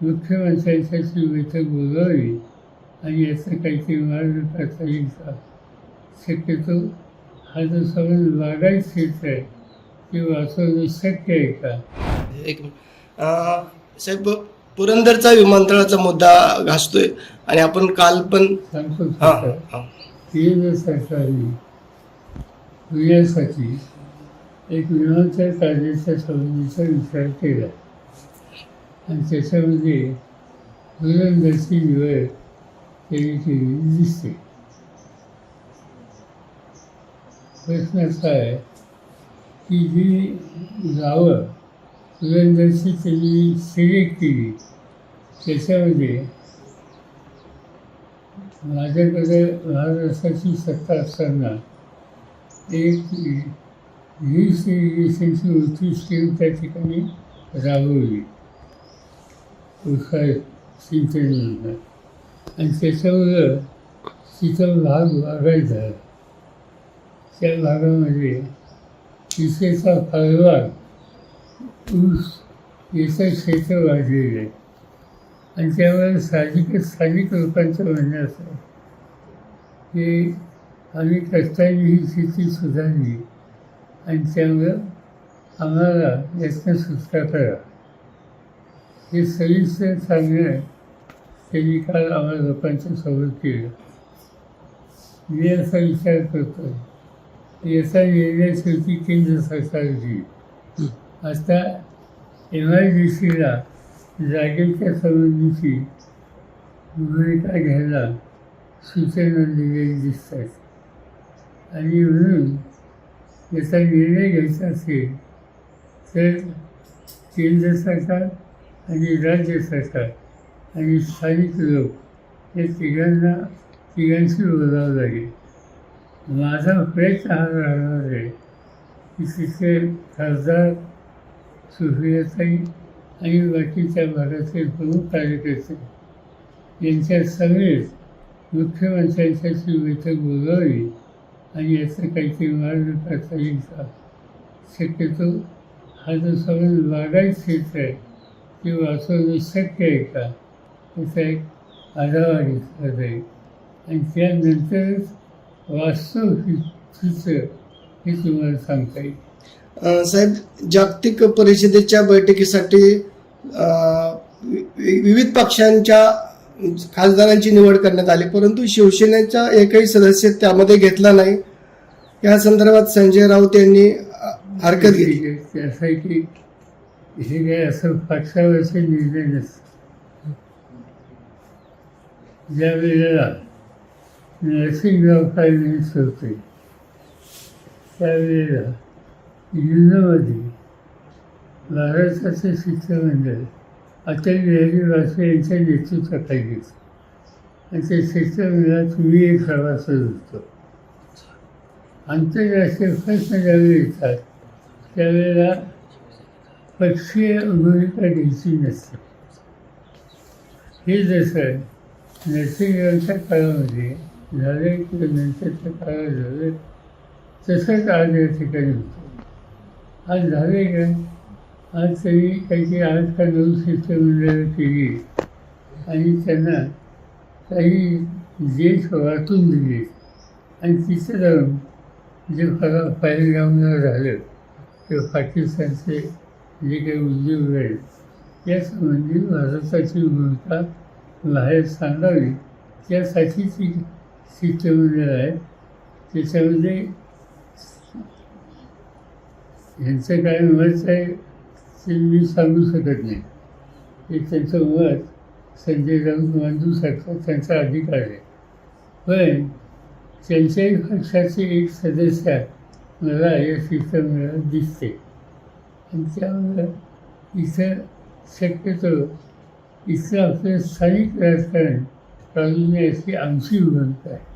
मुख्यमंत्र्यांच्याशी बैठक बोलवावी आणि याचं काहीतरी मार्ग करता येईल का शक्यतो हा जो समज लागायच क्षेत्र आहे ते वाचवणं शक्य आहे का? एक साहेब पुरंदरचा विमानतळाचा मुद्दा घासतोय आणि आपण काल पण सांगतो हा. केंद्र सरकारने पुण्यासाठी एक विमानतळ काढण्याच्या संबंधीचा विचार केला आणि त्याच्यामध्ये धुरंदरची निवड त्यांनी केलेली दिसते. प्रश्न असा आहे की जी गावं धुरंदरची त्यांनी सिलेक्ट केली त्याच्यामध्ये माझ्याकडे महाराष्ट्राची सत्ता असताना एक वीस इरिगेशनची मोठी त्या ठिकाणी राबवली. विषय सिंचन म्हणतात आणि त्याच्यावर तिथं भाग वागायचा त्या भागामध्ये तिथेचा फळबाग ऊस याचं क्षेत्र वाढलेलं आहे. आणि त्यामुळे साहजिकच स्थानिक लोकांचं म्हणणं असं की आम्ही कष्टाने ही शेती सुधारली आणि त्यामुळं आम्हाला यातनं सुटका करा. हे सविस्तर सांगणं त्यांनी काल आम्हाला लोकांच्या सोबत केलं. मी असा विचार करतो याचा निर्णय शेवटी केंद्र सरकार घेईल आता एम आय डी सीला जागेच्या संबंधीची भूमिका घ्यायला सूचना दिलेली दिसतात. आणि म्हणून याचा निर्णय घ्यायचा असेल तर केंद्र सरकार आणि राज्य सरकार आणि स्थानिक लोक या तिघांना तिघांशी बोलावं लागेल. माझा प्रयत्न हा राहणार आहे की तिथे खासदार सुप्रियाताई आणि बाकीच्या भागातले प्रमुख कार्यकर्ते यांच्या सगळेच मुख्यमंत्र्यांच्याशी बैठक बोलावी आणि याचं काहीतरी मार्ग करता येईल का? शक्यतो हा जो सगळं लागायच क्षेत्र आहे ते वाचवणं शक्य आहे का? याचा एक आढावा घेतला जाईल. आणि त्यानंतरच वास्तव हि- चित्र हे तुम्हाला सांगता येईल. साहेब जागतिक परिषदेच्या बैठकीसाठी विविध पक्षांच्या खासदारांची निवड करण्यात आली. परंतु शिवसेनेचा एकही सदस्य त्यामध्ये घेतला नाही. या संदर्भात संजय राऊत यांनी हरकत घेतली. ते असं आहे की हे काय असं पक्षावरचे निर्णय नसतात ज्या वेळेला नरसिंहराव फायनान्स होते त्यावेळेला युनोमध्ये महाराष्ट्राचे शिष्टमंडळ अटल बिहारी वाजपेयी यांच्या नेतृत्वाखाली घेतलं आणि ते शिष्टमंडळात मी एक सभासद होतो आंतरराष्ट्रीय प्रश्न ज्यावेळी येतात त्यावेळेला पक्षीय भूमिका घ्यायची नसते हे जसं नरसिंहरावांच्या काळामध्ये झालं किंवा नंतरच्या काळात झालं तसंच आज या ठिकाणी होतं. आज झाले काय आज तरी काहीतरी आज का नऊ शिष्टमंडळं केली. आणि त्यांना काही देश वाटून दिले. आणि तिथे जाऊन जे फला पहिलगामला झालं ते पाकिस्तानचे जे काही उद्योग आहेत यासंबंधी भारताची भूमिका बाहेर सांगावी त्यासाठी ती शिष्टमंडळ आहे. त्याच्यामध्ये ह्यांचं काय मत आहे ते मी सांगू शकत नाही. ते त्यांचं मत संजय राऊत मांडू शकतात त्यांचा अधिकार आहे. पण त्यांच्याही पक्षाचे एक सदस्य मला या शिष्टमंडळात दिसते. आणि त्यामुळं इथं शक्यतो इथलं आपलं स्थानिक राजकारण चालू अशी आमची विनंती आहे.